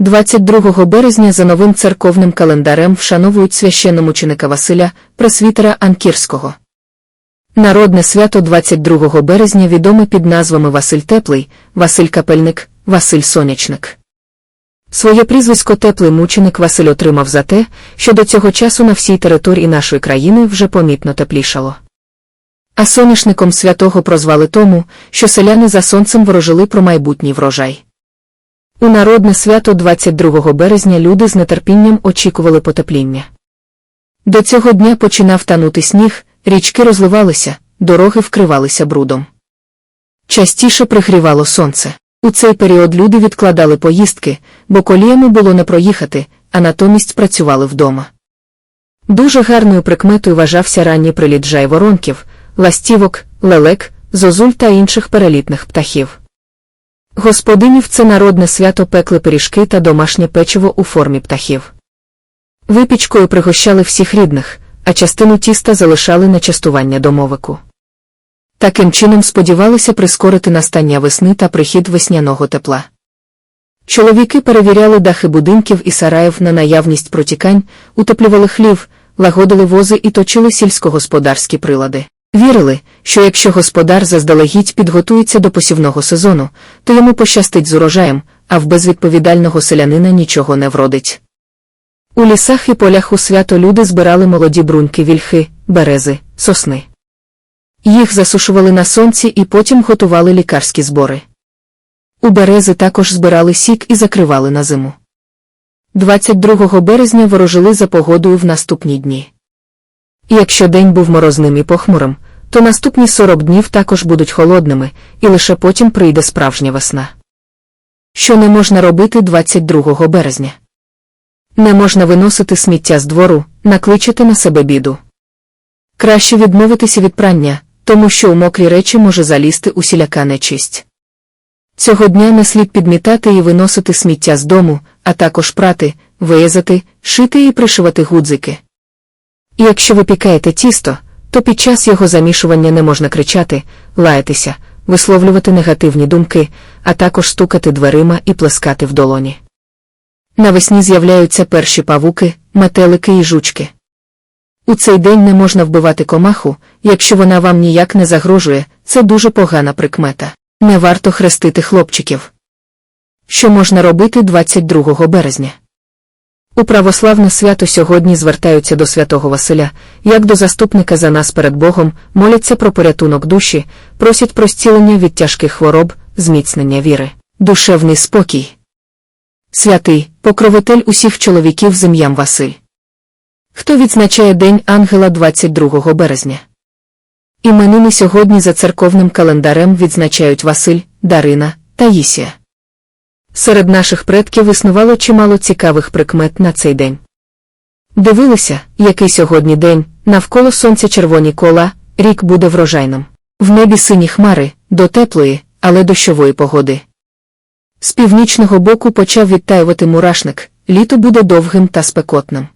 22 березня за новим церковним календарем вшановують священномученика Василя, пресвітера Анкірського. Народне свято 22 березня відоме під назвами Василь Теплий, Василь Капельник, Василь Сонячник. Своє прізвисько Теплий мученик Василь отримав за те, що до цього часу на всій території нашої країни вже помітно теплішало. А соняшником святого прозвали тому, що селяни за сонцем ворожили про майбутній врожай. У народне свято 22 березня люди з нетерпінням очікували потепління. До цього дня починав танути сніг, річки розливалися, дороги вкривалися брудом. Частіше пригрівало сонце. У цей період люди відкладали поїздки, бо коліями було не проїхати, а натомість працювали вдома. Дуже гарною прикметою вважався ранній приліт жайворонків, ластівок, лелек, зозуль та інших перелітних птахів. Господині в це народне свято пекли пиріжки та домашнє печиво у формі птахів. Випічкою пригощали всіх рідних, а частину тіста залишали на частування домовику. Таким чином сподівалися прискорити настання весни та прихід весняного тепла. Чоловіки перевіряли дахи будинків і сараїв на наявність протікань, утеплювали хлів, лагодили вози і точили сільськогосподарські прилади. Вірили, що якщо господар заздалегідь підготується до посівного сезону, то йому пощастить з урожаєм, а в безвідповідального селянина нічого не вродить. У лісах і полях у свято люди збирали молоді бруньки вільхи, берези, сосни. Їх засушували на сонці і потім готували лікарські збори. У берези також збирали сік і закривали на зиму. 22 березня ворожили за погодою в наступні дні. І якщо день був морозним і похмурим, то наступні 40 днів також будуть холодними, і лише потім прийде справжня весна. Що не можна робити 22 березня? Не можна виносити сміття з двору, накличити на себе біду. Краще відмовитися від прання, тому що у мокрі речі може залізти усіляка нечисть. Цього дня не слід підмітати і виносити сміття з дому, а також прати, виязати, шити і пришивати гудзики. І якщо ви пікаєте тісто, то під час його замішування не можна кричати, лаятися, висловлювати негативні думки, а також стукати дверима і плескати в долоні. Навесні з'являються перші павуки, метелики і жучки. У цей день не можна вбивати комаху, якщо вона вам ніяк не загрожує, це дуже погана прикмета. Не варто хрестити хлопчиків. Що можна робити 22 березня? У православне свято сьогодні звертаються до святого Василя, як до заступника за нас перед Богом, моляться про порятунок душі, просять про зцілення від тяжких хвороб, зміцнення віри, душевний спокій. Святий, покровитель усіх чоловіків з ім'ям Василь. Хто відзначає День Ангела 22 березня? Іменини сьогодні за церковним календарем відзначають Василь, Дарина, Таїсія. Серед наших предків існувало чимало цікавих прикмет на цей день. Дивилися, який сьогодні день, навколо сонця червоні кола, рік буде врожайним. В небі сині хмари, до теплої, але дощової погоди. З північного боку почав відтаювати мурашник, літо буде довгим та спекотним.